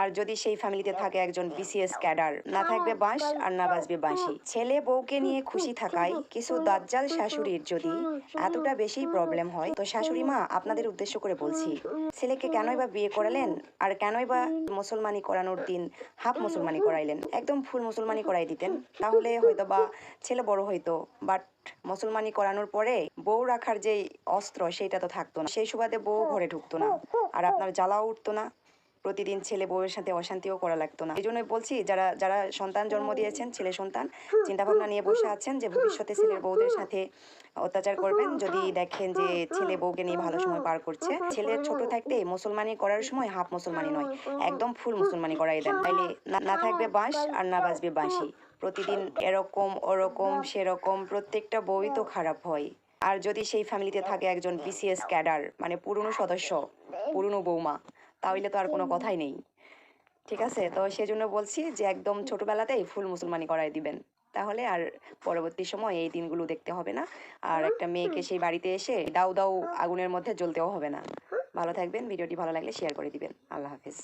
আর যদি সেই ফ্যামিলিতে থাকে একজন বিসিএস ক্যাডার, না থাকবে বাঁশ আর না বাজবে বাঁশি। ছেলে বউকে নিয়ে খুশি থাকায় কিছু দাজ্জাল শাশুড়ির যদি এতটা বেশি প্রবলেম হয়, তো শাশুড়ি মা, আপনাদের উদ্দেশ্য করে বলছি, ছেলেকে কেনই বা বিয়ে করালেন আর কেনই বা মুসলমানি করানোর দিন হাফ মুসলমানি করাইলেন? একদম ফুল মুসলমানি করাই দিতেন। তাহলে হয়তো বা ছেলে বড় হইতো বাট মুসলমানি করানোর পরে বউ রাখার যে অস্ত্র সেটা তো থাকতো না। সেই সুবাদে বউ ঘরে ঢুকতো না। আর আপনার জ্বালাও উঠতো না। প্রতিদিন ছেলে বউয়ের সাথে অশান্তিও করা লাগতো না। এই জন্যই বলছি, যারা যারা সন্তান জন্ম দিয়েছেন, ছেলে সন্তান চিন্তা ভাবনা নিয়ে বসে আছেন যে ভবিষ্যতে ছেলের বউদের সাথে অত্যাচার করবেন, যদি দেখেন যে ছেলে বউকে নিয়ে ভালো সময় পার করছে। ছেলে ছোট থাকতে মুসলমানি করার সময় হাফ মুসলমানি নয়, একদম ফুল মুসলমানি করাই দেন। তাইলে না- থাকবে বাঁশ আর না বাজবে বাঁশি। প্রতিদিন এরকম, ওরকম, সেরকম প্রত্যেকটা বউই তো খারাপ হয়। আর যদি সেই ফ্যামিলিতে থাকে একজন বিসিএস ক্যাডার মানে পুরনো সদস্য, পুরনো বৌমা তাহলে তো আর কোনো কথাই নেই। ঠিক আছে? তো সেজন্য বলছি যে একদম ছোটবেলাতেই ফুল মুসলমানি করাই দিবেন। তাহলে আর পরবর্তী সময় এই দিনগুলো দেখতে হবে না। আর একটা মেয়েকে সেই বাড়িতে এসে দাউ দাউ আগুনের মধ্যে জ্বলতেও হবে না। ভালো থাকবেন ভিডিওটি ভালো লাগলে শেয়ার করে দিবেন। আল্লাহ হাফিজ।